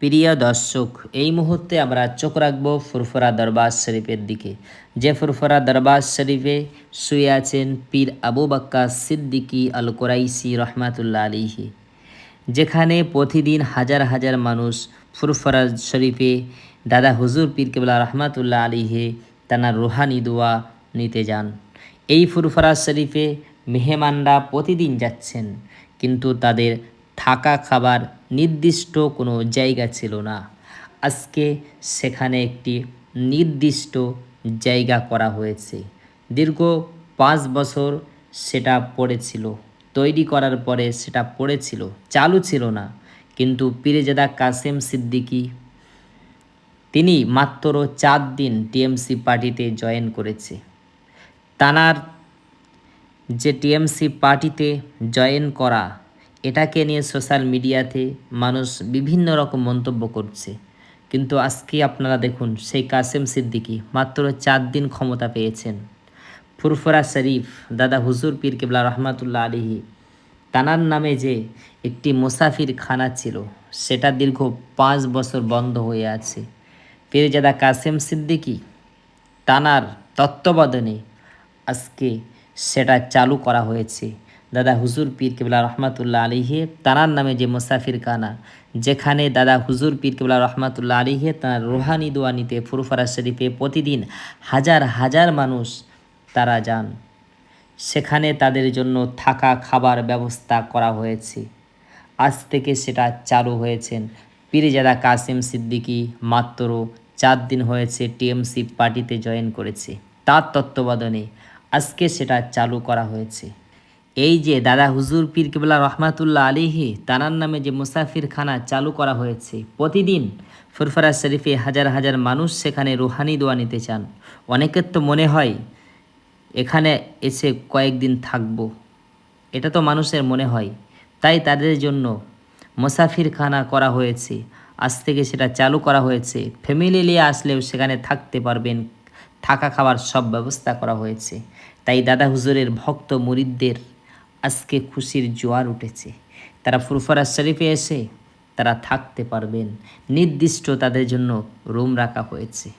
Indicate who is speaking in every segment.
Speaker 1: প্রিয় দর্শক, এই মুহূর্তে আমরা চোখ রাখব ফুরফুরা দরবার শরীফের দিকে। যে ফুরফুরা দরবার শরীফে শুয়ে আছেন পীর আবু বাক্কা সিদ্দিকী আল কোরাইসি রহমাতুল্লা আলিহি যেখানে প্রতিদিন হাজার হাজার মানুষ ফুরফুরা শরীফে দাদা হুজুর পীর কেবলা রহমাতুল্লাহ আলিহে তানার রুহানি দোয়া নিতে যান। এই ফুরফুরা শরীফে মেহমানরা প্রতিদিন যাচ্ছেন, কিন্তু তাদের থাকা খাবার নির্দিষ্ট কোনো জায়গা ছিল না। আজকে সেখানে একটি নির্দিষ্ট জায়গা করা হয়েছে। দীর্ঘ পাঁচ বছর সেটা পড়েছিল। তৈরি করার পরে সেটা পড়েছিল, চালু ছিল না। কিন্তু পিরেজাদা কাসেম সিদ্দিকী, তিনি মাত্র চার দিন টিএমসি পার্টিতে জয়েন করেছে। তানার যে টিএমসি পার্টিতে জয়েন করা এটাকে নিয়ে সোশ্যাল মিডিয়াতে মানুষ বিভিন্ন রকম মন্তব্য করছে। কিন্তু আজকে আপনারা দেখুন, সেই কাসেম সিদ্দিকী মাত্র চার দিন ক্ষমতা পেয়েছেন। ফুরফুরা শরীফ, দাদা হুজুর পীর কেবলা রহমাতুল্লাহ আলিহি তানার নামে যে একটি মুসাফির খানা ছিল, সেটা দীর্ঘ পাঁচ বছর বন্ধ হয়ে আছে। পীরজাদা কাসেম সিদ্দিকি তানার তত্ত্বাবধানে আজকে সেটা চালু করা হয়েছে। দাদা হুজুর পীর কেবলা রহমাতুল্লাহ আলিহে তানার নামে যে মুসাফির কানা যেখানে দাদা হুজুর পীর কেবলা রহমাতুল্লাহ আলিহে তার রোহানি দোয়ানিতে ফুরফারা শরীফে প্রতিদিন হাজার হাজার মানুষ তারা যান। সেখানে তাদের জন্য থাকা খাবার ব্যবস্থা করা হয়েছে। আজ থেকে সেটা চালু হয়েছেন পীরজাদা কাসিম সিদ্দিকী মাত্র চার দিন হয়েছে টিএমসি পার্টিতে জয়েন করেছে। তার তত্ত্বাবধানে আজকে সেটা চালু করা হয়েছে। এই যে দাদা হুজুর পীর কেবলা রহমাতুল্লাহ আলিহি তানার নামে যে মুসাফির খানা চালু করা হয়েছে, প্রতিদিন ফুরফরা শরীফে হাজার হাজার মানুষ সেখানে রুহানি দোয়া নিতে চান। অনেকের তো মনে হয়, এখানে এসে কয়েকদিন থাকব। এটা তো মানুষের মনে হয়। তাই তাদের জন্য মুসাফিরখানা করা হয়েছে। আজ থেকে সেটা চালু করা হয়েছে। ফ্যামিলি নিয়ে আসলেও সেখানে থাকতে পারবেন। থাকা খাওয়ার সব ব্যবস্থা করা হয়েছে। তাই দাদা হুজুরের ভক্ত মুরিদদের আজকে খুশির জোয়ার উঠেছে। তারা ফুরফরা শরীফে এসে তারা থাকতে পারবেন। নির্দিষ্ট তাদের জন্য রুম রাখা হয়েছে।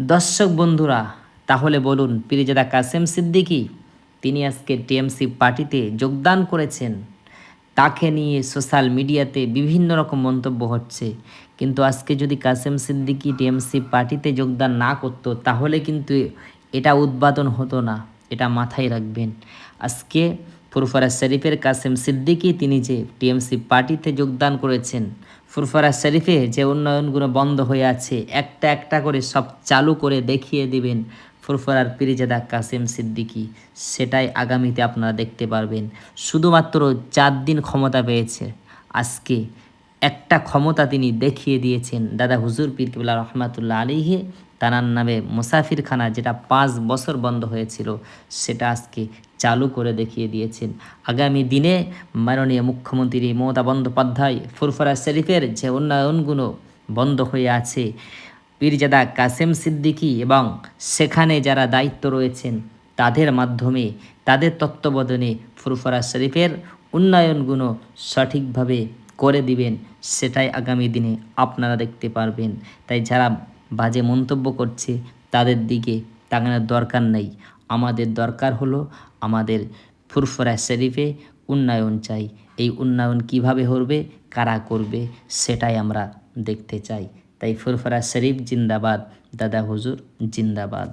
Speaker 1: দর্শক বন্ধুরা, তাহলে বলুন, পিরিজাদা কাসেম সিদ্দিকি, তিনি আজকে টিএমসি পার্টিতে যোগদান করেছেন। তাকে নিয়ে সোশ্যাল মিডিয়াতে বিভিন্ন রকম মন্তব্য হচ্ছে। কিন্তু আজকে যদি কাসেম সিদ্দিকী টিএমসি পার্টিতে যোগদান না করতো, তাহলে কিন্তু এটা উদ্বোধন হতো না। এটা মাথায় রাখবেন। আজকে ফুরফরা শরীফের কাসেম সিদ্দিকি তিনি যে টিএমসি পার্টিতে যোগদান করেছেন, ফুরফরা শরীফে যে উন্নয়নগুলো বন্ধ হয়ে আছে, একটা একটা করে সব চালু করে দেখিয়ে দিবেন ফুরফরার পিরিজাদা কাসেম সিদ্দিকী। সেটাই আগামীতে আপনারা দেখতে পারবেন। শুধুমাত্র চার দিন ক্ষমতা পেয়েছে। আজকে একটা ক্ষমতা তিনি দেখিয়ে দিয়েছেন। দাদা হুজুর পীর কিবলা রহমাতুল্লাহ আলিহে তানার নামে মুসাফিরখানা যেটা পাঁচ বছর বন্ধ হয়েছিল, সেটা আজকে চালু করে দেখিয়ে দিয়েছেন। আগামী দিনে মাননীয় মুখ্যমন্ত্রী মমতা বন্দ্যোপাধ্যায় ফুরফরা শরীফের যে উন্নয়নগুলো বন্ধ হয়ে আছে, পীরজাদা কাসেম সিদ্দিকী এবং সেখানে যারা দায়িত্ব রয়েছেন, তাদের মাধ্যমে তাদের তত্ত্বাবধানে ফুরফরা শরীফের উন্নয়নগুলো সঠিকভাবে করে দিবেন, সেটাই আগামী দিনে আপনারা দেখতে পারবেন। তাই যারা বাজে মন্তব্য করছে তাদের দিকে তাকানোর দরকার নেই। আমাদের দরকার হলো আমাদের ফুরফরা শরীফে উন্নয়ন চাই। এই উন্নয়ন কীভাবে করবে কারা করবে, সেটাই আমরা দেখতে চাই। তাই ফুরফরা শরীফ জিন্দাবাদ। দাদা হুজুর, জিন্দাবাদ।